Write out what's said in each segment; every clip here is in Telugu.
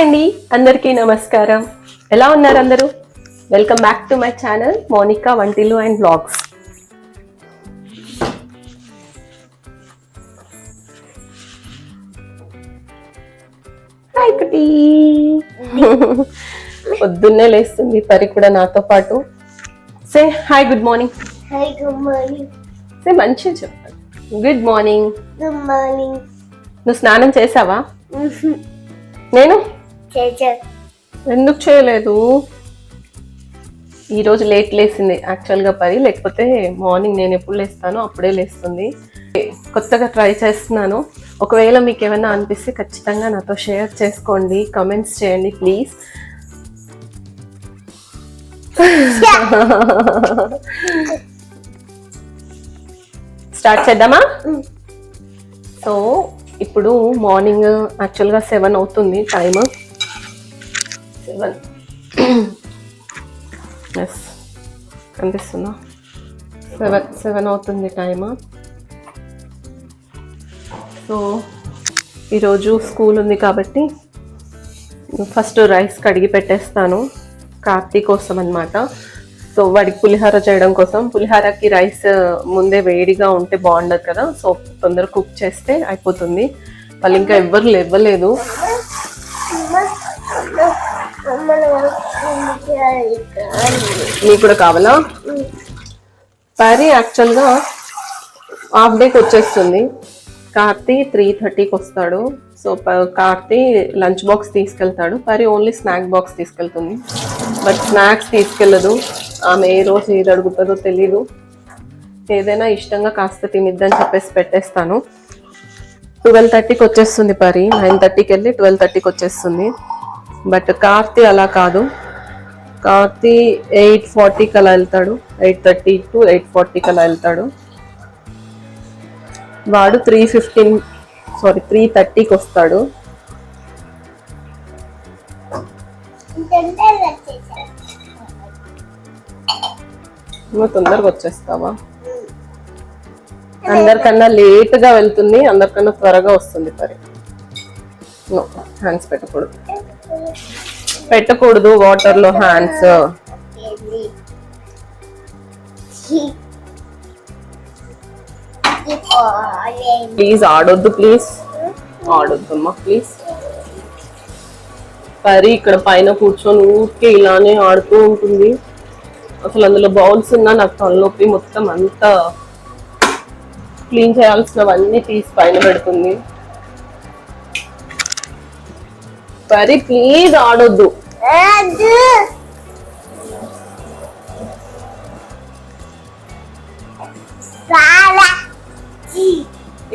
హాయ్ అండి అందరికీ నమస్కారం. ఎలా ఉన్నారు అందరూ? Welcome back to my channel Monika వంటిల్లు అండ్ బ్లాగ్స్ హాయ్ పొద్దున్నే లేస్తుంది పరి కూడా నాతో పాటు. Say hi good morning Hi, good morning. Say మంచిగా చెప్పాలి గుడ్ మార్నింగ్ Good morning. నువ్వు స్నానం చేసావా? నేను. ఎందుకు చేయలేదు? ఈ రోజు లేట్ లేసింది యాక్చువల్గా పది లేకపోతే మార్నింగ్ నేను ఎప్పుడు లేస్తానో అప్పుడే లేస్తుంది. కొత్తగా ట్రై చేస్తున్నాను. ఒకవేళ మీకు ఏమైనా అనిపిస్తే ఖచ్చితంగా నాతో షేర్ చేసుకోండి కమెంట్స్ చేయండి ప్లీజ్ స్టార్ట్ చేద్దామా? సో ఇప్పుడు మార్నింగ్ యాక్చువల్గా సెవెన్ అవుతుంది టైం వన్ ఎస్ కనిపిస్తుందా సెవెన్ సెవెన్ అవుతుంది టైమ్ సో ఈరోజు స్కూల్ ఉంది కాబట్టి ఫస్ట్ రైస్ కడిగి పెట్టేస్తాను కార్తీ కోసం అనమాట సో వాడికి పులిహోర చేయడం కోసం. పులిహోరకి రైస్ ముందే వేడిగా ఉంటే బాగుండదు కదా. సో తొందర కుక్ చేస్తే అయిపోతుంది. వాళ్ళు ఇంకా ఎవ్వరు లేవ్వలేదు. మీకు కూడా కావాలా? పరి యాక్చువల్గా హాఫ్ డేకి వచ్చేస్తుంది కార్తీ త్రీ థర్టీకి వస్తాడు. సో ప- కార్తీ లంచ్ బాక్స్ తీసుకెళ్తాడు. పరి ఓన్లీ స్నాక్ బాక్స్ తీసుకెళ్తుంది. బట్ స్నాక్స్ తీసుకెళ్ళదు. ఆమె ఏ రోజు ఏది అడుగుతుందో తెలీదు. ఏదైనా ఇష్టంగా కాస్త తినిద్దని చెప్పేసి పెట్టేస్తాను. ట్వెల్వ్ థర్టీకి వచ్చేస్తుంది పరి. నైన్ థర్టీకి వెళ్ళి ట్వెల్వ్ థర్టీకి వచ్చేస్తుంది. బట్ కార్తీ అలా కాదు. కార్తీ ఎయిట్ ఫార్టీకి అలా వెళ్తాడు. ఎయిట్ థర్టీ టు ఎయిట్ ఫార్టీకి అలా వెళ్తాడు. వాడు త్రీ ఫిఫ్టీన్ సారీ త్రీ థర్టీకి వస్తాడు. నువ్వు తొందరగా వచ్చేస్తావా? అందరికన్నా లేట్గా వెళ్తుంది అందరికన్నా త్వరగా వస్తుంది పరి. హ్యాండ్స్ పెట్టకూడదు. పెట్టకూడదు వాటర్లో హ్యాండ్స్ ప్లీజ్ ఆడొద్దు ప్లీజ్ ఆడొద్దు అమ్మా ప్లీజ్ పరి ఇక్కడ పైన కూర్చొని ఊరికే ఇలానే ఆడుతూ ఉంటుంది. అసలు అందులో బౌల్స్ ఉన్నా నాకు తలనొప్పి మొత్తం అంతా క్లీన్ చేయాల్సినవన్నీ తీసి పైన పెడుతుంది. పరి ప్లీజ్ ఆడొద్దు.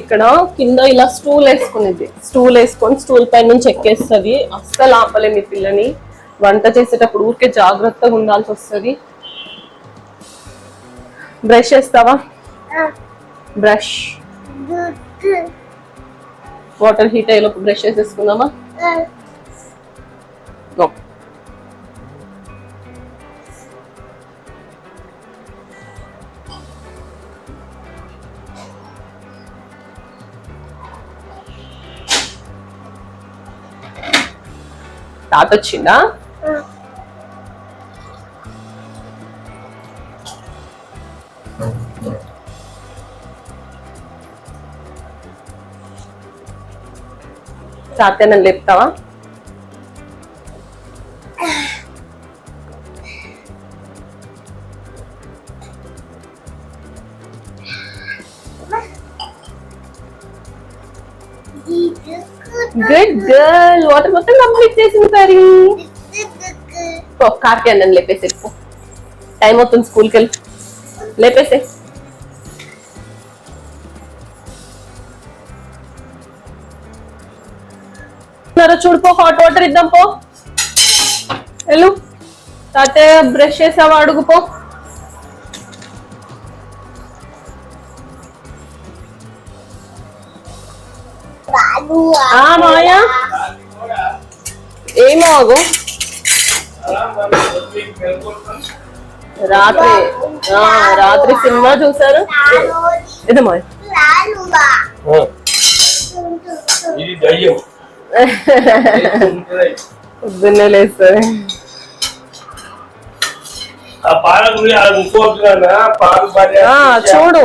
ఇక్కడ కింద ఇలా స్టూల్ వేసుకునేది. స్టూల్ వేసుకొని స్టూల్ పై నుంచి ఎక్కేస్తుంది. అస్సలు ఆపలేము ఈ పిల్లని. వంట చేసేటప్పుడు ఊరికే జాగ్రత్తగా ఉండాల్సి వస్తుంది. బ్రష్ చేస్తావా బ్రష్ వాటర్ హీట్ అయ్యేలోపు బ్రష్ చేసేసుకుందామా No. తాత వచ్చిందా తాతయ్య లేపుతావా వాటర్ మొత్తం కంప్లీట్ చేసింది పరి పో కార్తీ అన్నని లేపేసి టైం అవుతుంది స్కూల్కి వెళ్ళి. లేపేసే. చూడు పో హాట్ వాటర్ ఇద్దాం పో. వెళ్ళు. తాతయ్య బ్రష్ చేసావా అడుగుపో ఏమో ఆగు రాత్రి ఆ, రాత్రి సినిమా చూసారు ఇదే మాయ. లాలువా ఇది దయ్యం. పొద్దున్నే చూడు.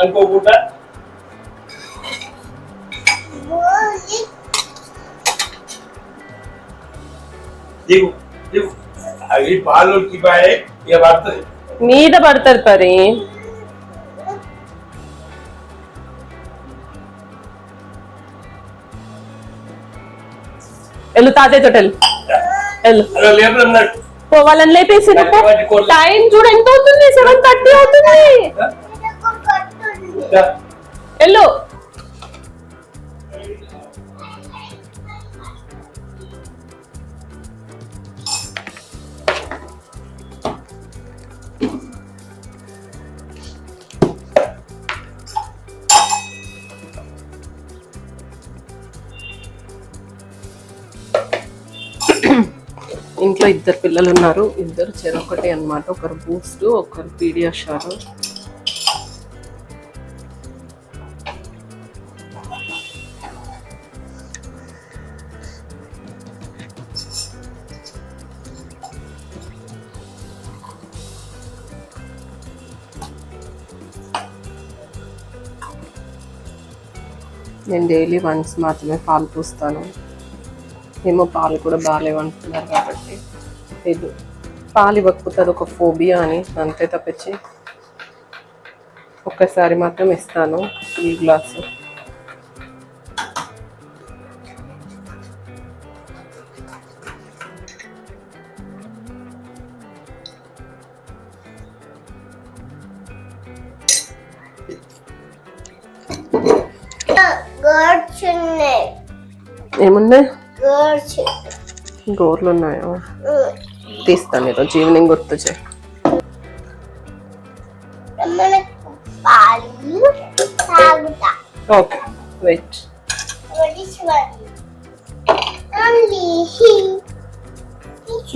అనుకోకుండా. దిగు దిగు అవి పాలు ఉడికిపోయాయి ఇక పడుతుంది మీద పడతారు పరి వెళ్ళు తాతయ్య తోట వెళ్ళు వెళ్ళు అలా లేబర్ అన్నట్టు పో వాళ్ళని లేపేసి టైం చూడు ఎంత అవుతుంది సెవెన్ థర్టీ అవుతుంది వెళ్ళు ఇంట్లో ఇద్దరు పిల్లలు ఉన్నారు. ఇద్దరు చెరొకటి అన్నమాట. ఒకరు బూస్ట్ ఒకరు పీడియాషార్ నేను డైలీ వన్స్ మాత్రమే పాలు పూస్తాను. ఏమో పాలు కూడా బాగాలేవు అంటున్నారు కాబట్టి. ఇది పాలు ఇవ్వకపోతే అది ఒక ఫోబియా అని అంతే తప్పించి ఒక్కసారి మాత్రం ఇస్తాను ఈ గ్లాసు. ఏమున్నాయి? గోర్లు ఉన్నాయో తీస్తాను ఈరోజు ఈవినింగ్ గుర్తు చేయి. Okay wait.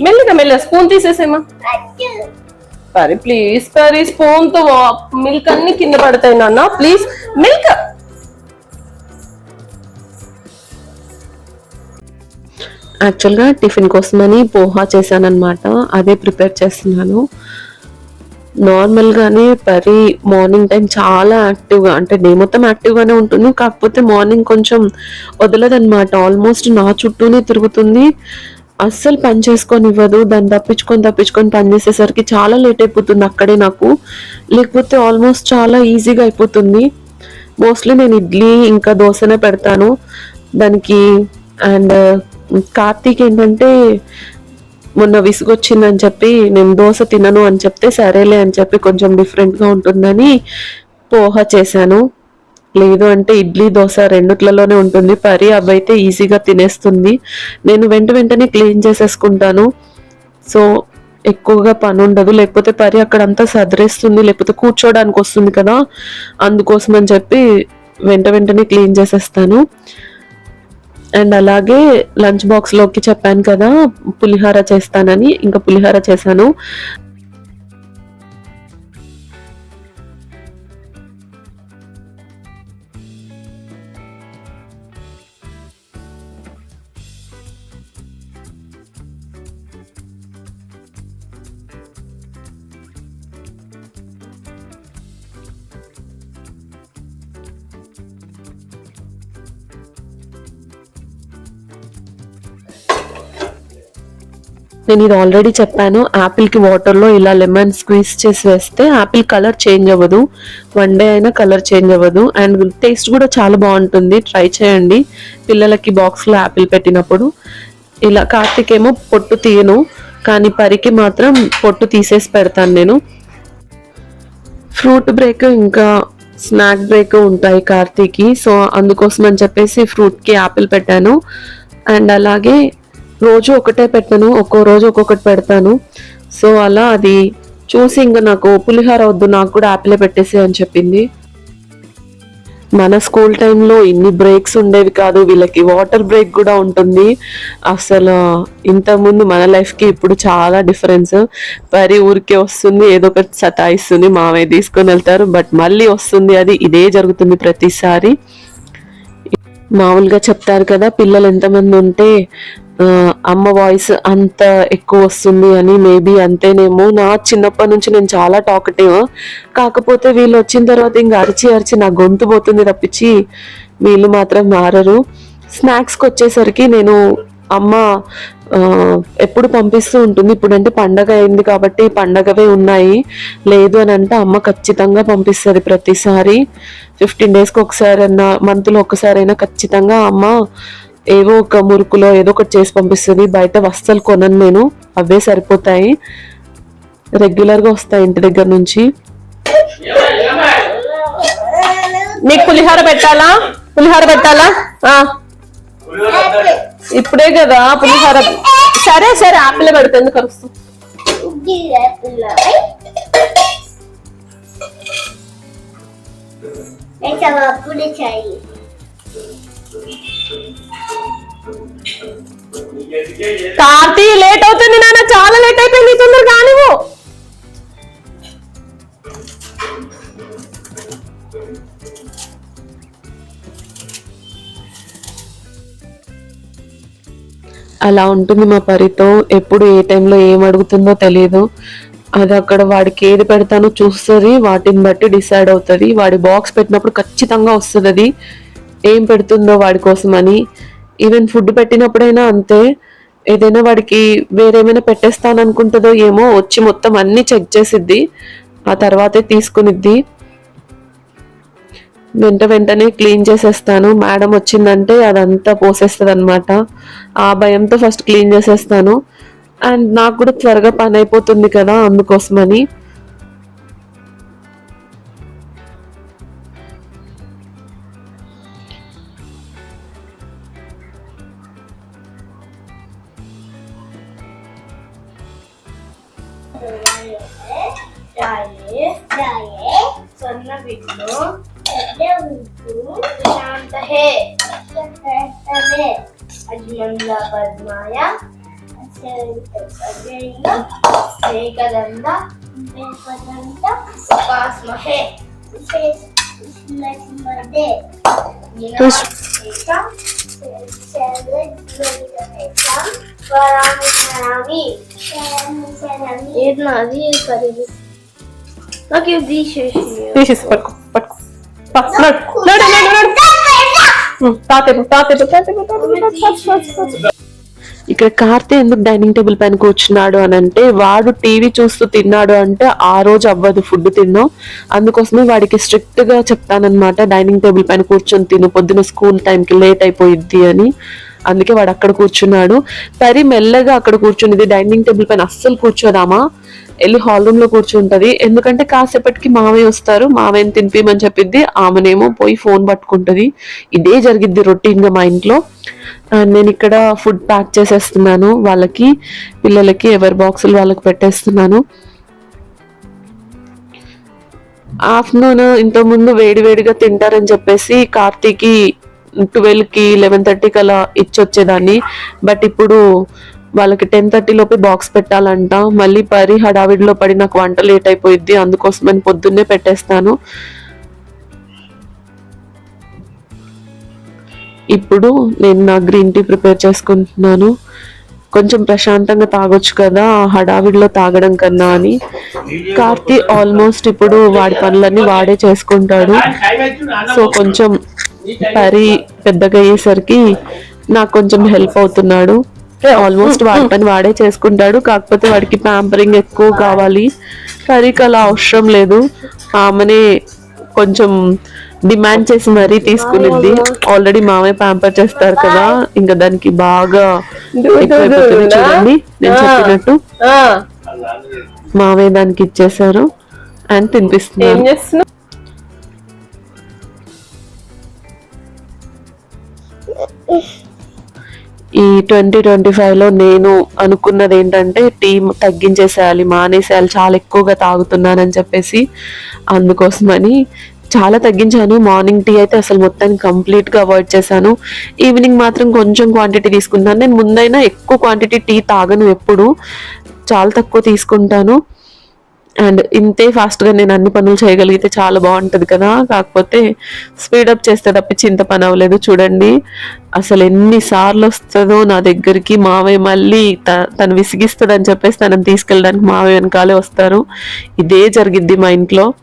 మెల్లిగా మెల్లిగా స్పూన్ తీసేసేమా పరి ప్లీజ్ పరి స్పూన్తో మిల్క్ అన్ని కింద పడతాయి నాన్న. ప్లీజ్ యాక్చువల్గా టిఫిన్ కోసమని పోహా చేశానన్నమాట. అదే ప్రిపేర్ చేస్తున్నాను. నార్మల్గానే పరి మార్నింగ్ టైం చాలా యాక్టివ్గా అంటే డే మొత్తం యాక్టివ్గానే ఉంటుంది. కాకపోతే మార్నింగ్ కొంచెం వదలదన్నమాట. ఆల్మోస్ట్ నా చుట్టూనే తిరుగుతుంది. అస్సలు పని చేసుకొని ఇవ్వదు దాన్ని తప్పించుకొని తప్పించుకొని పని చేసేసరికి చాలా లేట్ అయిపోతుంది అక్కడే నాకు. లేకపోతే ఆల్మోస్ట్ చాలా ఈజీగా అయిపోతుంది. మోస్ట్లీ నేను ఇడ్లీ ఇంకా దోశనే పెడతాను. దానికి అండ్ కార్తీక్ ఏంటంటే మొన్న విసుగొచ్చిందని చెప్పి నేను దోశ తినను అని చెప్తే సరేలే అని చెప్పి కొంచెం డిఫరెంట్గా ఉంటుందని పోహ చేశాను. లేదు అంటే ఇడ్లీ దోశ రెండిట్లలోనే ఉంటుంది. పరి అవి అయితే ఈజీగా తినేస్తుంది. నేను వెంట వెంటనే క్లీన్ చేసేసుకుంటాను. సో ఎక్కువగా పని ఉండదు లేకపోతే పరి అక్కడంతా సదిరేస్తుంది. లేకపోతే కూర్చోడానికి వస్తుంది కదా. అందుకోసం అని చెప్పి వెంట వెంటనే క్లీన్ చేసేస్తాను. అండ్ అలాగే లంచ్ బాక్స్లోకి చెప్పాను కదా పులిహార చేస్తానని ఇంకా పులిహార చేశాను. నేను ఇది ఆల్రెడీ చెప్పాను. యాపిల్కి వాటర్లో ఇలా లెమన్ స్క్వీజ్ చేసి వేస్తే యాపిల్ కలర్ చేంజ్ అవ్వదు. వన్ డే అయినా కలర్ చేంజ్ అవ్వదు. అండ్ టేస్ట్ కూడా చాలా బాగుంటుంది. ట్రై చేయండి. పిల్లలకి బాక్స్లో యాపిల్ పెట్టినప్పుడు. ఇలా కార్తీక్ ఏమో పొట్టు తీయను. కానీ పరికి మాత్రం పొట్టు తీసేసి పెడతాను నేను. ఫ్రూట్ బ్రేక్ ఇంకా స్నాక్ బ్రేక్ ఉంటాయి కార్తీకి సో అందుకోసం అని చెప్పేసి ఫ్రూట్కి యాపిల్ పెట్టాను. అండ్ అలాగే రోజు ఒకటే పెట్టను ఒక్కో రోజు ఒక్కొక్కటి పెడతాను. సో అలా అది చూసి ఇంకా నాకు పులిహార వద్దు నాకు కూడా యాపిలే పెట్టేసి అని చెప్పింది. మన స్కూల్ టైంలో ఇన్ని బ్రేక్స్ ఉండేవి కాదు వీళ్ళకి వాటర్ బ్రేక్ కూడా ఉంటుంది. అసలు ఇంతకుముందు మన లైఫ్కి ఇప్పుడు చాలా డిఫరెన్స్. పరి ఊరికే వస్తుంది ఏదో ఒకటి సతాయిస్తుంది మావయ్య తీసుకొని వెళ్తారు బట్ మళ్ళీ వస్తుంది అది ఇదే జరుగుతుంది ప్రతిసారి. మామూలుగా చెప్తారు కదా పిల్లలు ఎంతమంది ఉంటే అమ్మ వాయిస్ అంత ఎక్కువ వస్తుంది అని మేబీ అంతేనేమో. నా చిన్నప్పటి నుంచి నేను చాలా టాకటివ్ కాకపోతే వీళ్ళు వచ్చిన తర్వాత ఇంకా అరిచి అరిచి నా గొంతు పోతుంది తప్పించి వీళ్ళు మాత్రం మారరు. స్నాక్స్కి వచ్చేసరికి నేను అమ్మ ఎప్పుడు పంపిస్తూ ఉంటుంది. ఇప్పుడంటే పండగ అయింది కాబట్టి పండగవే ఉన్నాయి. లేదు అని అంటే అమ్మ ఖచ్చితంగా పంపిస్తుంది ప్రతిసారి. ఫిఫ్టీన్ డేస్కి ఒకసారి అన్నా మంత్లో ఒకసారైనా ఖచ్చితంగా అమ్మ ఏవో ఒక మురుకులో ఏదో ఒకటి చేసి పంపిస్తుంది. బయట వస్తలు కొనను నేను. అవే సరిపోతాయి. రెగ్యులర్గా వస్తాయి ఇంటి దగ్గర నుంచి. నీకు పులిహోర పెట్టాలా? పులిహోర పెట్టాలా? ఇప్పుడే కదా పులిహోర. సరే సరే ఆపిల్ పెడతా ఎందుకు అరుస్తావు ఇది పిల్ల కార్తీ లేట్ అవుతుంది నాన్న. చాలా లేట్ అయిపోయింది. తొందరగా కానివ్వు అలా ఉంటుంది మా పరితో. ఎప్పుడు ఏ టైంలో ఏం అడుగుతుందో తెలియదు అది అక్కడ వాడికి ఏది పెడతానో చూస్తుంది. వాటిని బట్టి డిసైడ్ అవుతుంది. వాడి బాక్స్ పెట్టినప్పుడు ఖచ్చితంగా వస్తుంది అది. ఏం పెడుతుందో వాడి కోసం అని ఈవెన్ ఫుడ్ పెట్టినప్పుడైనా అంతే. ఏదైనా వాడికి వేరేమైనా పెట్టేస్తాననుకుంటుందో ఏమో వచ్చి మొత్తం అన్ని చెక్ చేసిద్ది. ఆ తర్వాతే తీసుకునిద్ది. వెంట వెంటనే క్లీన్ చేసేస్తాను. మేడం వచ్చిందంటే అదంతా పోసేస్తుంది అనమాట ఆ భయంతో ఫస్ట్ క్లీన్ చేసేస్తాను. అండ్ నాకు కూడా త్వరగా పని అయిపోతుంది కదా అందుకోసమని. ದಾಯೆ ಸಣ್ಣ ಬಿಟ್ಟು ದೊಡ್ಡ ಉಂಟು ಶಾಂತ ಹೇ ಕರ್ತವೆ ಅಜ್ಮಂದ ಪದ್ಮಾಯ ಸ್ನೇಹದಂದ ಸ್ನೇಹದಂದ ಉಪಾಸ್ಮಹೆ ವಿಶೇಷಮದೆ ಇದು ನದಿ ಪರಿವರ್ತನೆ నాకు ఇది తీసేసి తీసేసి పట్టుకో పట్టుకో. ఇక్కడ కార్తీ ఎందుకు డైనింగ్ టేబుల్ పైన కూర్చున్నాడు అని అంటే వాడు టీవీ చూస్తూ తిన్నాడు అంటే ఆ రోజు అవ్వదు ఫుడ్ తిన్నాం. అందుకోసమే వాడికి స్ట్రిక్ట్గా చెప్తానన్నమాట డైనింగ్ టేబుల్ పైన కూర్చొని తిను పొద్దున స్కూల్ టైంకి లేట్ అయిపోయిద్ది అని. అందుకే వాడు అక్కడ కూర్చున్నాడు. పరి మెల్లగా అక్కడ కూర్చునిది డైనింగ్ టేబుల్ పైన అస్సలు కూర్చోదామా? వెళ్ళి హాల్ రూమ్లో కూర్చుంటది. ఎందుకంటే కాసేపటికి మామయ్య వస్తారు. మావయ్యని తినిపిమని చెప్పిద్ది. ఆమెనేమో పోయి ఫోన్ పట్టుకుంటది. ఇదే జరిగిద్ది రొటీన్గా మా ఇంట్లో. నేను ఇక్కడ ఫుడ్ ప్యాక్ చేసేస్తున్నాను. వాళ్ళకి పిల్లలకి ఎవరి బాక్సులు వాళ్ళకి పెట్టేస్తున్నాను. ఆఫ్టర్నూన్ ఇంతకుముందు వేడి వేడిగా తింటారని చెప్పేసి కార్తీకి ట్వెల్వ్కి లెవెన్ థర్టీకి అలా ఇచ్చొచ్చేదాన్ని. బట్ ఇప్పుడు వాళ్ళకి టెన్ థర్టీ లోపే బాక్స్ పెట్టాలంట. మళ్ళీ పరి హడావిడిలో పడి నాకు వంట లేట్ అయిపోయింది అందుకోసమని పొద్దున్నే పెట్టేస్తాను. ఇప్పుడు నేను నా గ్రీన్ టీ ప్రిపేర్ చేసుకుంటున్నాను. కొంచెం ప్రశాంతంగా తాగొచ్చు కదా. ఆ హడావిడిలో తాగడం కన్నా అని. కార్తీ ఆల్మోస్ట్ ఇప్పుడు వాడి పనులన్నీ వాడే చేసుకుంటాడు. సో కొంచెం పరి పెద్దగా అయ్యేసరికి నాకు కొంచెం హెల్ప్ అవుతున్నాడు. ఆల్మోస్ట్ వాడి పని వాడే చేసుకుంటాడు. కాకపోతే వాడికి ప్యాంపరింగ్ ఎక్కువ కావాలి. పరికి అలా అవసరం లేదు. ఆమెనే కొంచెం డిమాండ్ చేసి మరీ తీసుకునిద్ది ఆల్రెడీ మామే ప్యాంపర్ చేస్తారు కదా. ఇంకా దానికి బాగా ఎక్కువైపోతుంది చూడండి. నేను చెప్పినట్టు మావే దానికి ఇచ్చేసారు అండ్ తినిపిస్తున్నారు. ఈ ట్వంటీ ట్వంటీ ఫైవ్లో నేను అనుకున్నది ఏంటంటే టీ తగ్గించేసేయాలి మానేసేయాలి చాలా ఎక్కువగా తాగుతున్నానని చెప్పేసి అందుకోసమని చాలా తగ్గించాను. మార్నింగ్ టీ అయితే అసలు మొత్తాన్ని కంప్లీట్గా అవాయిడ్ చేశాను. ఈవినింగ్ మాత్రం కొంచెం క్వాంటిటీ తీసుకుంటాను. నేను ముందైనా ఎక్కువ క్వాంటిటీ టీ తాగను ఎప్పుడు. చాలా తక్కువ తీసుకుంటాను. అండ్ ఇంతే ఫాస్ట్గా నేను అన్ని పనులు చేయగలిగితే చాలా బాగుంటుంది కదా. కాకపోతే స్పీడప్ చేస్తే తప్పించి ఇంత పని అవ్వలేదు. చూడండి అసలు ఎన్నిసార్లు వస్తుందో నా దగ్గరికి మావయ్య మళ్ళీ త- తను విసిగిస్తుందని చెప్పేసి తనని తీసుకెళ్ళడానికి మావయ్య వెనకాలే వస్తారు. ఇదే జరిగిద్ది మా ఇంట్లో.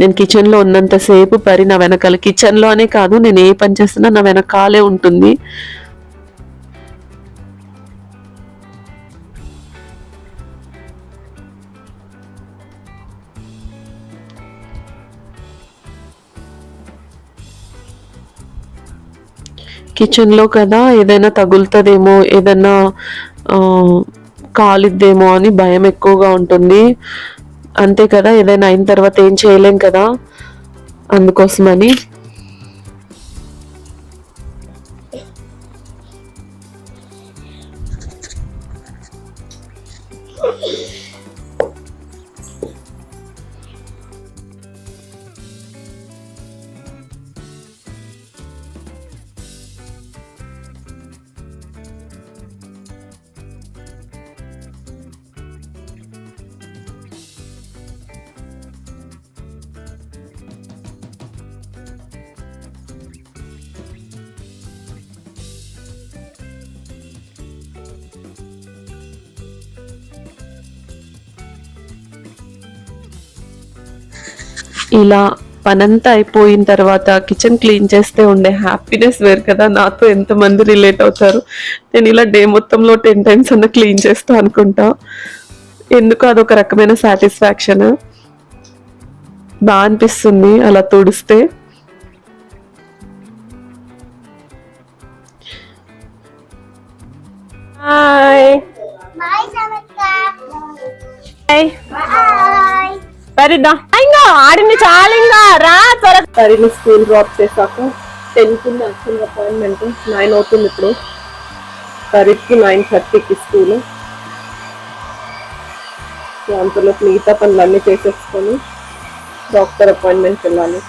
నేను కిచెన్లో ఉన్నంతసేపు పరి నా వెనకాల కిచెన్లోనే కాదు నేను ఏ పని చేస్తున్నా నా వెనకాలే ఉంటుంది. కిచెన్లో కదా ఏదైనా తగులుతుందేమో ఏదైనా కాలిద్దేమో అని భయం ఎక్కువగా ఉంటుంది. అంతే కదా ఏదైనా అయిన తర్వాత ఏం చేయలేం కదా అందుకోసమని. ఇలా పనంతా అయిపోయిన తర్వాత కిచెన్ క్లీన్ చేస్తే ఉండే హ్యాపీనెస్ వేరు కదా. నాతో ఎంతమంది రిలేట్ అవుతారు. నేను ఇలా డే మొత్తంలో టెన్ టైమ్స్ అన్న క్లీన్ చేస్తా అనుకుంటా. ఎందుకు అదొక రకమైన సాటిస్ఫాక్షన్? బాగా అనిపిస్తుంది అలా తుడిస్తే. హాయ్ బాయ్ సమక్క ఇంకా ఆడింది చాలా ఇంకా రా త్వర పరిని స్కూల్ డ్రాప్ చేశాక. టెన్త్ యాక్చువల్ అపాయింట్మెంట్ నైన్ అవుతుంది ఇప్పుడు. పరికి నైన్ థర్టీకి స్కూల్. అంతలో మిగతా పనులన్నీ చేసేసుకొని డాక్టర్ అపాయింట్మెంట్ వెళ్ళాలి.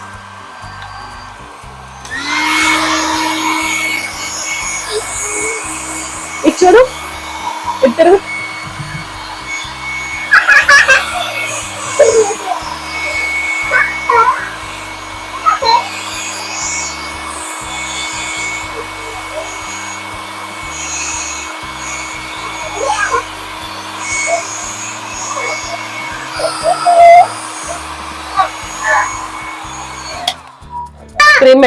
ఇచ్చాడు ఇద్దరు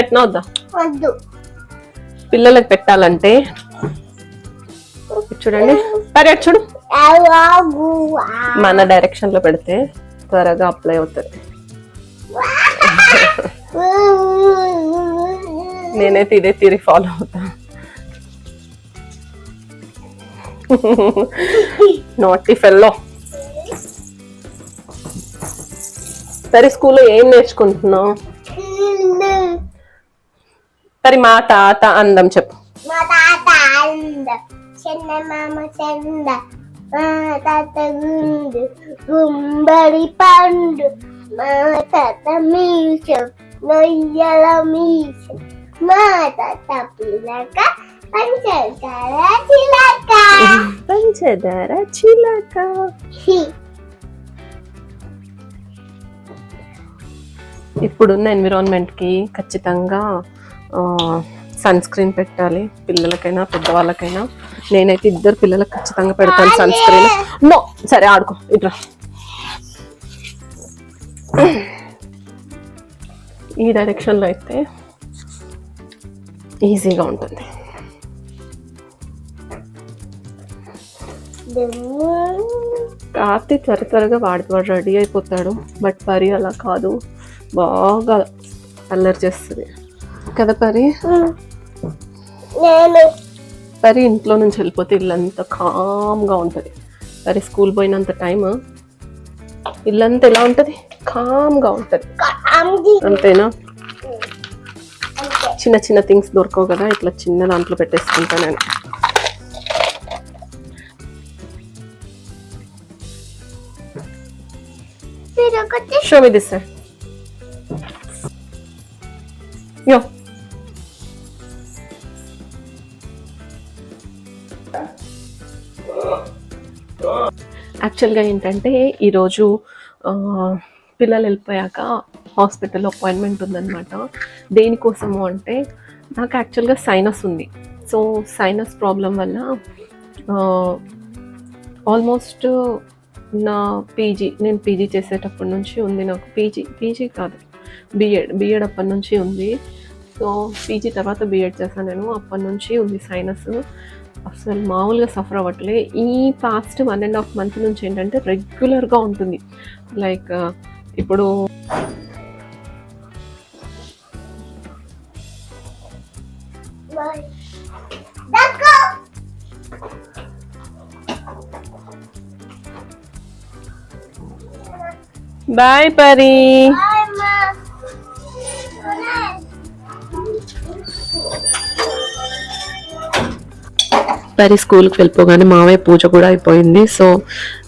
పెట్టినా వద్దా? వద్దు. పిల్లలకు పెట్టాలంటే. చూడండి. సరే చూడు. మన డైరెక్షన్లో పెడితే త్వరగా అప్లై అవుతుంది. నేనైతే ఇదే తీరి ఫాలో అవుతా. నాటి ఫెల్లో సరే స్కూల్లో ఏం నేర్చుకుంటున్నావు? సరే మా తాత అందం చెప్పు. మా తాత అంద. చిన్న మామ చంద. మా తాత గుండు. గుంబడి పండు. మా తాత మీసం. నొయ్యల మీసం. మా తాత పిల్లక పంచదార చిలక. పంచదార చిలక. ఇప్పుడున్న ఎన్విరాన్మెంట్కి ఖచ్చితంగా సన్ స్క్రీన్ పెట్టాలి పిల్లలకైనా పెద్దవాళ్ళకైనా. నేనైతే ఇద్దరు పిల్లలకు ఖచ్చితంగా పెడతాను సన్ స్క్రీన్. నో సరే ఆడుకో ఇట్లా ఈ డైరెక్షన్లో అయితే ఈజీగా ఉంటుంది. కార్తీ త్వర త్వరగా వాడి వాడు రెడీ అయిపోతాడు. బట్ పరి అలా కాదు. బాగా అల్లరి చేస్తుంది. కదా పరి? నేను. పరి ఇంట్లో నుంచి వెళ్ళిపోతే ఇల్లంతా కామ్గా ఉంటుంది. పరి స్కూల్ పోయినంత టైం ఇల్లంతా ఎలా ఉంటుంది? కామ్గా ఉంటుంది. అంతేనా? చిన్న చిన్న థింగ్స్ దొరకవు కదా ఇట్లా చిన్న దాంట్లో పెట్టేసుకుంటా నేను. షో మీ దిస్ యో యాక్చువల్గా ఏంటంటే ఈరోజు పిల్లలు వెళ్ళిపోయాక హాస్పిటల్లో అపాయింట్మెంట్ ఉందన్నమాట. దేనికోసము అంటే నాకు యాక్చువల్గా సైనస్ ఉంది. సో సైనస్ ప్రాబ్లం వల్ల ఆల్మోస్ట్ నా పీజీ నేను పీజీ చేసేటప్పటి నుంచి ఉంది నాకు. పీజీ పీజీ కాదు. బిఎడ్ బిఎడ్ అప్పటి నుంచి ఉంది. సో పీజీ తర్వాత బిఎడ్ చేశాను నేను. అప్పటి నుంచి ఉంది సైనస్ అసలు మామూలుగా సఫర్ అవ్వట్లే. ఈ past one and half month నుంచి ఏంటంటే రెగ్యులర్గా ఉంటుంది. లైక్ ఇప్పుడు బాయ్ పరీ పరి స్కూల్కి వెళ్ళిపోగానే మావయ్య పూజ కూడా అయిపోయింది. సో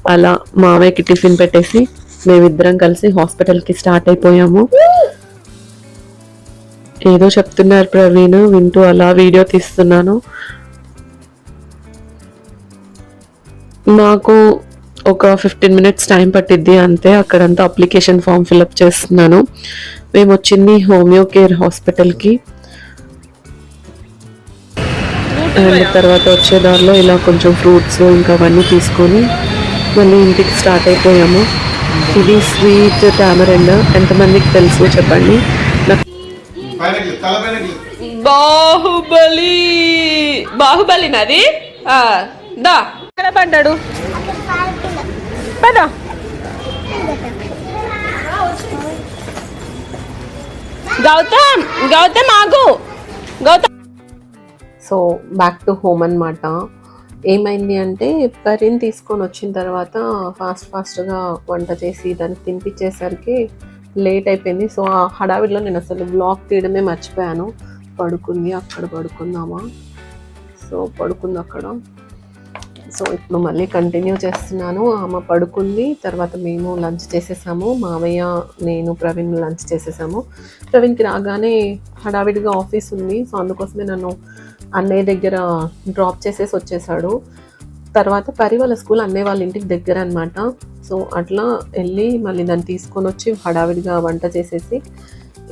అలా మావయ్యకి టిఫిన్ పెట్టేసి మేమిద్దరం కలిసి హాస్పిటల్కి స్టార్ట్ అయిపోయాము. ఏదో చెప్తున్నారు ప్రవీణ్ వింటూ అలా వీడియో తీస్తున్నాను. నాకు ఒక ఫిఫ్టీన్ మినిట్స్ టైం పట్టిద్ది అంతే. అక్కడంతా అప్లికేషన్ ఫామ్ ఫిల్అప్ చేస్తున్నాను. మేము వచ్చింది హోమియో కేర్ హాస్పిటల్కి. అండ్ తర్వాత వచ్చే దారిలో ఇలా కొంచెం ఫ్రూట్స్ ఇంకా అవన్నీ తీసుకొని మళ్ళీ ఇంటికి స్టార్ట్ అయిపోయాము. ఇది స్వీట్ టామరెండ్ ఎంతమందికి తెలుసు చెప్పండి? బాహుబలి. బాహుబలి నాది? దా. పడ్డాడు పదా. గౌతమ్ గౌతమ్ ఆగు. Gautam so back to home అన్నమాట. ఏమైంది అంటే కర్రీని తీసుకొని వచ్చిన తర్వాత ఫాస్ట్ ఫాస్ట్గా వంట చేసి దానికి తినిపించేసరికి లేట్ అయిపోయింది. సో ఆ హడావిడిలో నేను అసలు బ్లాగ్ తీయడమే మర్చిపోయాను. పడుకుంది అక్కడ పడుకుందామా? సో పడుకుంది అక్కడ. సో ఇప్పుడు మళ్ళీ కంటిన్యూ చేస్తున్నాను. ఆమె పడుకుంది. తర్వాత మేము లంచ్ చేసేసాము. మామయ్య నేను ప్రవీణ్ లంచ్ చేసేసాము. ప్రవీణ్కి రాగానే హడావిడిగా ఆఫీస్ ఉంది. సో అందుకోసమే నన్ను అన్నయ్య దగ్గర డ్రాప్ చేసేసి వచ్చేసాడు. తర్వాత పరి వాళ్ళ స్కూల్ అన్నయ్య వాళ్ళ ఇంటికి దగ్గర అనమాట సో అట్లా వెళ్ళి మళ్ళీ దాన్ని తీసుకొని వచ్చి హడావిడిగా వంట చేసేసి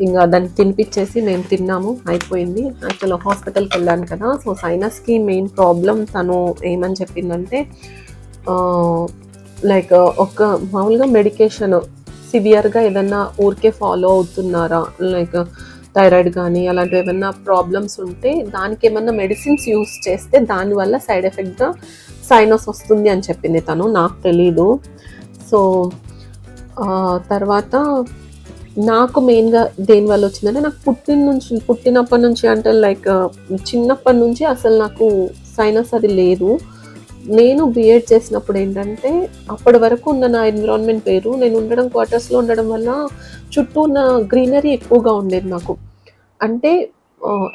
ఇంకా దాన్ని తినిపించేసి మేము తిన్నాము. అయిపోయింది. యాక్చువల్ హాస్పిటల్కి వెళ్ళాను కదా. సో సైనస్కి మెయిన్ ప్రాబ్లం తను ఏమని చెప్పిందంటే లైక్ ఒక మామూలుగా మెడికేషన్ సివియర్గా ఏదన్నా ఊరికే ఫాలో అవుతున్నారా? లైక్ థైరాయిడ్ కానీ అలాంటివి ఏమైనా ప్రాబ్లమ్స్ ఉంటే దానికి ఏమన్నా మెడిసిన్స్ యూస్ చేస్తే దానివల్ల సైడ్ ఎఫెక్ట్గా సైనస్ వస్తుంది అని చెప్పింది తను నాకు తెలీదు. సో తర్వాత నాకు మెయిన్గా దేనివల్ల వచ్చిందంటే నాకు పుట్టిన నుంచి పుట్టినప్పటి నుంచి అంటే లైక్ చిన్నప్పటి నుంచి అసలు నాకు సైనస్ అది లేదు. నేను బిఎడ్ చేసినప్పుడు ఏంటంటే అప్పటి వరకు ఉన్న నా ఎన్విరాన్మెంట్ వేరు. నేను ఉండడం క్వార్టర్స్లో ఉండడం వల్ల చుట్టూ ఉన్న గ్రీనరీ ఎక్కువగా ఉండేది నాకు. అంటే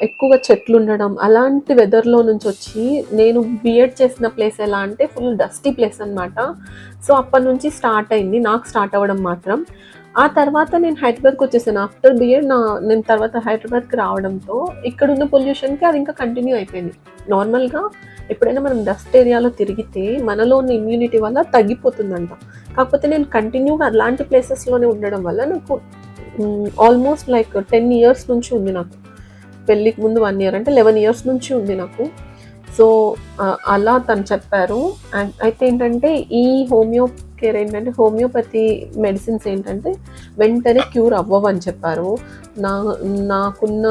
ఎక్కువగా చెట్లు ఉండడం అలాంటి వెదర్లో నుంచి వచ్చి నేను బిఎడ్ చేసిన ప్లేస్ ఎలా అంటే ఫుల్ డస్టీ ప్లేస్ అనమాట సో అప్పటి నుంచి స్టార్ట్ అయింది. నాకు స్టార్ట్ అవ్వడం మాత్రం. ఆ తర్వాత నేను హైదరాబాద్కి వచ్చేసాను. ఆఫ్టర్ బిఎడ్ నా నేను తర్వాత హైదరాబాద్కి రావడంతో ఇక్కడ ఉన్న పొల్యూషన్కి అది ఇంకా కంటిన్యూ అయిపోయింది. నార్మల్గా ఎప్పుడైనా మనం డస్ట్ ఏరియాలో తిరిగితే మనలో ఉన్న ఇమ్యూనిటీ వల్ల తగ్గిపోతుందంట. కాకపోతే నేను కంటిన్యూగా అలాంటి ప్లేసెస్లోనే ఉండడం వల్ల నాకు ఆల్మోస్ట్ లైక్ టెన్ ఇయర్స్ నుంచి ఉంది నాకు. పెళ్ళికి ముందు వన్ ఇయర్ అంటే లెవెన్ ఇయర్స్ నుంచి ఉంది నాకు. సో అలా తను చెప్పారు. అండ్ అయితే ఏంటంటే ఈ హోమియో కేర్ ఏంటంటే హోమియోపతి మెడిసిన్స్ ఏంటంటే వెంటనే క్యూర్ అవ్వవు అని చెప్పారు. నా నాకున్న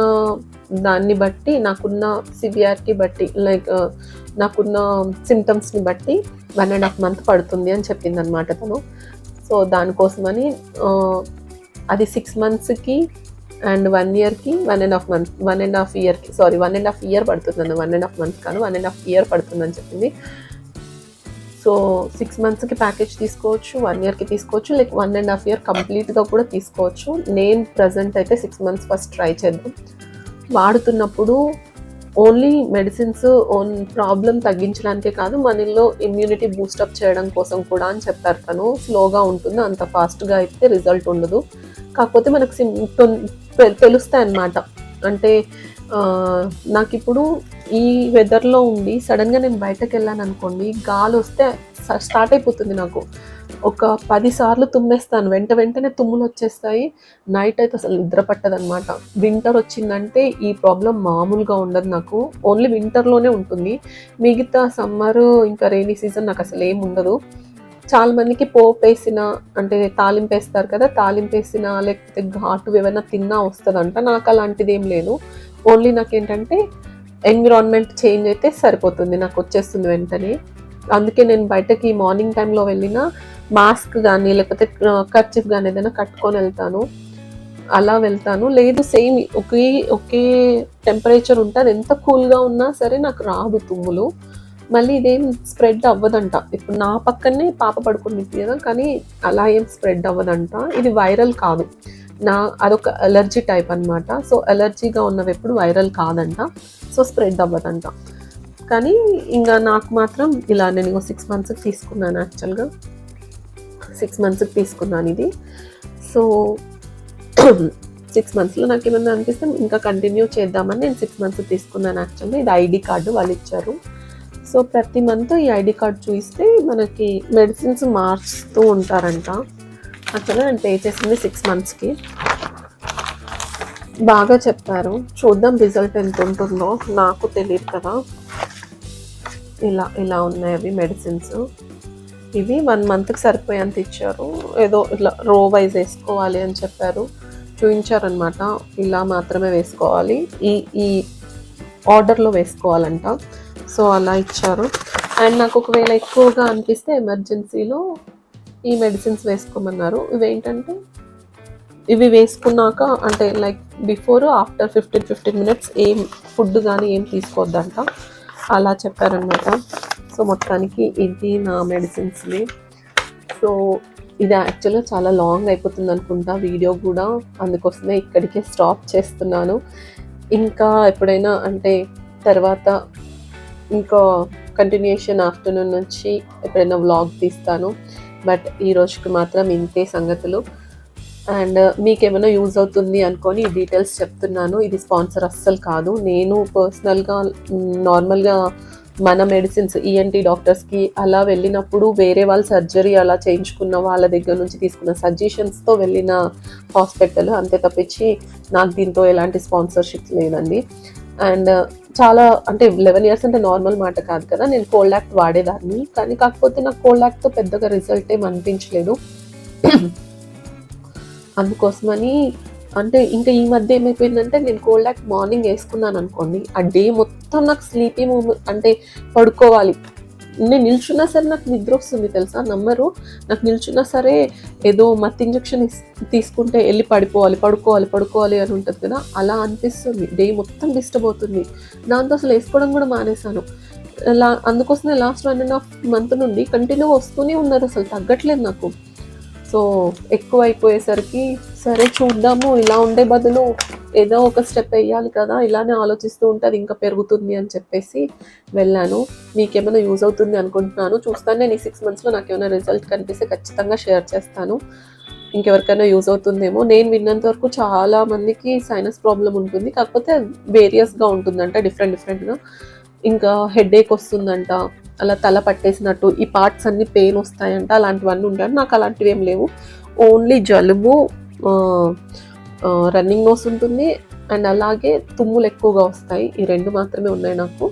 దాన్ని బట్టి నాకున్న సివియారిటీ బట్టి లైక్ నాకున్న సిమ్టమ్స్ని బట్టి వన్ అండ్ హాఫ్ మంత్ పడుతుంది అని చెప్పింది అనమాట తను. సో దానికోసమని అది సిక్స్ మంత్స్కి అండ్ వన్ ఇయర్కి one and half month one and half ఇయర్కి sorry one and half year పడుతుందండి వన్ అండ్ హాఫ్ మంత్ కాదు వన్ అండ్ హాఫ్ ఇయర్ పడుతుందని చెప్పింది. సో సిక్స్ మంత్స్కి ప్యాకేజ్ తీసుకోవచ్చు వన్ ఇయర్కి తీసుకోవచ్చు like one and half year కంప్లీట్గా కూడా తీసుకోవచ్చు. నేను ప్రజెంట్ అయితే సిక్స్ మంత్స్ ఫస్ట్ ట్రై చేద్దాం. వాడుతున్నప్పుడు ఓన్లీ మెడిసిన్స్ ఓన్ ప్రాబ్లం తగ్గించడానికే కాదు మనలో ఇమ్యూనిటీ బూస్టప్ చేయడం కోసం కూడా అని చెప్పారు తను. స్లోగా ఉంటుంది అంత ఫాస్ట్గా అయితే రిజల్ట్ ఉండదు. కాకపోతే మనకు సిమ్టమ్ తెలుస్తాయి అన్నమాట అంటే నాకు ఇప్పుడు ఈ వెదర్లో ఉండి సడన్గా నేను బయటకు వెళ్ళాను అనుకోండి గాలి వస్తే స్టార్ట్ అయిపోతుంది నాకు. ఒక పదిసార్లు తుమ్మేస్తాను. వెంట వెంటనే తుమ్ములు వచ్చేస్తాయి. నైట్ అయితే అసలు నిద్ర పట్టదనమాట వింటర్ వచ్చిందంటే ఈ ప్రాబ్లం మామూలుగా ఉండదు నాకు. ఓన్లీ వింటర్లోనే ఉంటుంది. మిగతా సమ్మర్ ఇంకా రెయినీ సీజన్ నాకు అసలు ఏం ఉండదు. చాలా మందికి పోపు వేసిన అంటే తాలింపు వేస్తారు కదా తాలింపు వేసిన లేకపోతే ఘాటు ఏమైనా తిన్నా వస్తుందంట. నాకు అలాంటిది ఏం లేదు. ఓన్లీ నాకేంటంటే ఎన్విరాన్మెంట్ చేంజ్ అయితే సరిపోతుంది నాకు వచ్చేస్తుంది వెంటనే. అందుకే నేను బయటకి మార్నింగ్ టైంలో వెళ్ళిన మాస్క్ కానీ లేకపోతే కర్చిఫ్ కానీ ఏదైనా కట్టుకొని వెళ్తాను. అలా వెళ్తాను. లేదు సేమ్ ఒకే ఒకే టెంపరేచర్ ఉంటే అది ఎంత కూల్గా ఉన్నా సరే నాకు రాదు తుమ్ములు. మళ్ళీ ఇదేం స్ప్రెడ్ అవ్వదంట. ఇప్పుడు నా పక్కనే పాప పడుకుని కదా కానీ అలా ఏం స్ప్రెడ్ అవ్వదంట. ఇది వైరల్ కాదు. నా అదొక అలర్జీ టైప్ అనమాట సో అలర్జీగా ఉన్నవి ఎప్పుడు వైరల్ కాదంట. సో స్ప్రెడ్ అవ్వదంట. కానీ ఇంకా నాకు మాత్రం ఇలా నేను సిక్స్ మంత్స్కి తీసుకున్నాను యాక్చువల్గా సిక్స్ మంత్స్కి తీసుకున్నాను ఇది. సో సిక్స్ మంత్స్లో నాకు ఏమన్నా అనిపిస్తే ఇంకా కంటిన్యూ చేద్దామని నేను సిక్స్ మంత్స్ తీసుకున్నాను యాక్చువల్గా ఇది ఐడి కార్డు వాళ్ళు ఇచ్చారు. సో ప్రతి మంత్ ఈ ఐడి కార్డ్ చూస్తే మనకి మెడిసిన్స్ మార్చుతూ ఉంటారంట. యాక్చువల్గా నేను పే చేసింది సిక్స్ మంత్స్కి బాగా చెప్పారు. చూద్దాం రిజల్ట్ ఎంత ఉంటుందో. నాకు తెలియదు కదా. ఇలా ఇలా ఉన్నాయి అవి మెడిసిన్స్ ఇవి వన్ మంత్కి సరిపోయేంత ఇచ్చారు. ఏదో ఇట్లా రో వైజ్ వేసుకోవాలి అని చెప్పారు. చూపించారనమాట ఇలా మాత్రమే వేసుకోవాలి. ఈ ఈ ఆర్డర్లో వేసుకోవాలంట. సో అలా ఇచ్చారు. అండ్ నాకు ఒకవేళ ఎక్కువగా అనిపిస్తే ఎమర్జెన్సీలో ఈ మెడిసిన్స్ వేసుకోమన్నారు. ఇవేంటంటే ఇవి వేసుకున్నాక అంటే like before after fifteen fifteen minutes ఏం ఫుడ్ కానీ ఏం తీసుకోవద్దంట అలా చెప్పారనమాట సో మొత్తానికి ఇది నా మెడిసిన్స్ని సో ఇది యాక్చువల్గా చాలా లాంగ్ అయిపోతుంది అనుకుంటా. వీడియో కూడా అందుకోసమే ఇక్కడికే స్టాప్ చేస్తున్నాను. ఇంకా ఎప్పుడైనా అంటే తర్వాత ఇంకా కంటిన్యూషన్ ఆఫ్టర్నూన్ నుంచి ఎప్పుడైనా వ్లాగ్ తీస్తాను. బట్ ఈ రోజుకి మాత్రం ఇంతే సంగతులు. అండ్ మీకు ఏమైనా యూజ్ అవుతుంది అనుకొని డీటెయిల్స్ చెప్తున్నాను. ఇది స్పాన్సర్ అస్సలు కాదు. నేను పర్సనల్గా నార్మల్గా మన మెడిసిన్స్ ఈఎన్టీ డాక్టర్స్కి అలా వెళ్ళినప్పుడు వేరే వాళ్ళ సర్జరీ అలా చేయించుకున్న వాళ్ళ దగ్గర నుంచి తీసుకున్న సజెషన్స్తో వెళ్ళిన హాస్పిటల్ అంతే తప్పించి నాకు దీంతో ఎలాంటి స్పాన్సర్షిప్ లేదండి. అండ్ చాలా అంటే లెవెన్ ఇయర్స్ అంటే నార్మల్ మాట కాదు కదా. నేను కోల్డ్ యాక్ట్ వాడేదాన్ని. కానీ కాకపోతే నాకు కోల్డ్ యాక్ట్తో పెద్దగా రిజల్ట్ ఏం అనిపించలేదు. అందుకోసమని అంటే ఇంకా ఈ మధ్య ఏమైపోయిందంటే నేను కోల్డ్ యాక్ట్ మార్నింగ్ వేసుకున్నాను అనుకోండి. ఆ డే మొత్తం నాకు స్లీపీ మూమెంట్ అంటే పడుకోవాలి. నేను నిల్చున్నా సరే నాకు నిద్ర వస్తుంది తెలుసా? నమ్మరు. నాకు నిల్చున్నా సరే ఏదో మత్ ఇంజక్షన్ తీసుకుంటే వెళ్ళి పడిపోవాలి పడుకోవాలి పడుకోవాలి అని ఉంటుంది కదా? అలా అనిపిస్తుంది. డే మొత్తం డిస్టర్బ్ అవుతుంది. దాంతో అసలు వేసుకోవడం కూడా మానేశాను. లా అందుకోసమే last one and half month నుండి కంటిన్యూ వస్తూనే ఉన్నది అసలు తగ్గట్లేదు నాకు. సో ఎక్కువ అయిపోయేసరికి సరే చూద్దాము ఇలా ఉండే బదులు ఏదో ఒక స్టెప్ వేయాలి కదా ఇలానే ఆలోచిస్తూ ఉంటే అది ఇంకా పెరుగుతుంది అని చెప్పేసి వెళ్ళాను. మీకేమైనా యూజ్ అవుతుంది అనుకుంటున్నాను చూస్తాను నేను ఈ సిక్స్ మంత్స్లో నాకు ఏమైనా రిజల్ట్ కనిపిస్తే ఖచ్చితంగా షేర్ చేస్తాను. ఇంకెవరికైనా యూజ్ అవుతుందేమో. నేను విన్నంత వరకు చాలా మందికి సైనస్ ప్రాబ్లం ఉంటుంది కాకపోతే వేరియస్గా ఉంటుందంట డిఫరెంట్ డిఫరెంట్గా ఇంకా హెడేక్ వస్తుందంట అలా తల పట్టేసినట్టు ఈ పార్ట్స్ అన్ని పెయిన్ వస్తాయంట అలాంటివన్నీ ఉంటాయి నాకు అలాంటివి ఏం లేవు. ఓన్లీ జలుబు రన్నింగ్ నోస్ ఉంటుంది అండ్ అలాగే తుమ్ములు ఎక్కువగా వస్తాయి. ఈ రెండు మాత్రమే ఉన్నాయి నాకు.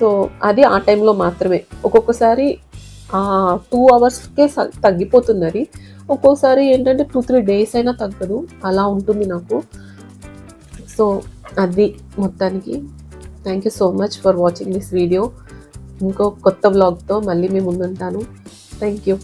సో అది ఆ టైంలో మాత్రమే. ఒక్కొక్కసారి టూ అవర్స్కే తగ్గిపోతుంది అది. ఒక్కోసారి ఏంటంటే టూ త్రీ డేస్ అయినా తగ్గదు. అలా ఉంటుంది నాకు. సో అది మొత్తానికి. Thank you so much for watching this video ఇంకో కొత్త బ్లాగ్తో మళ్ళీ మేము ముందుంటాను. Thank you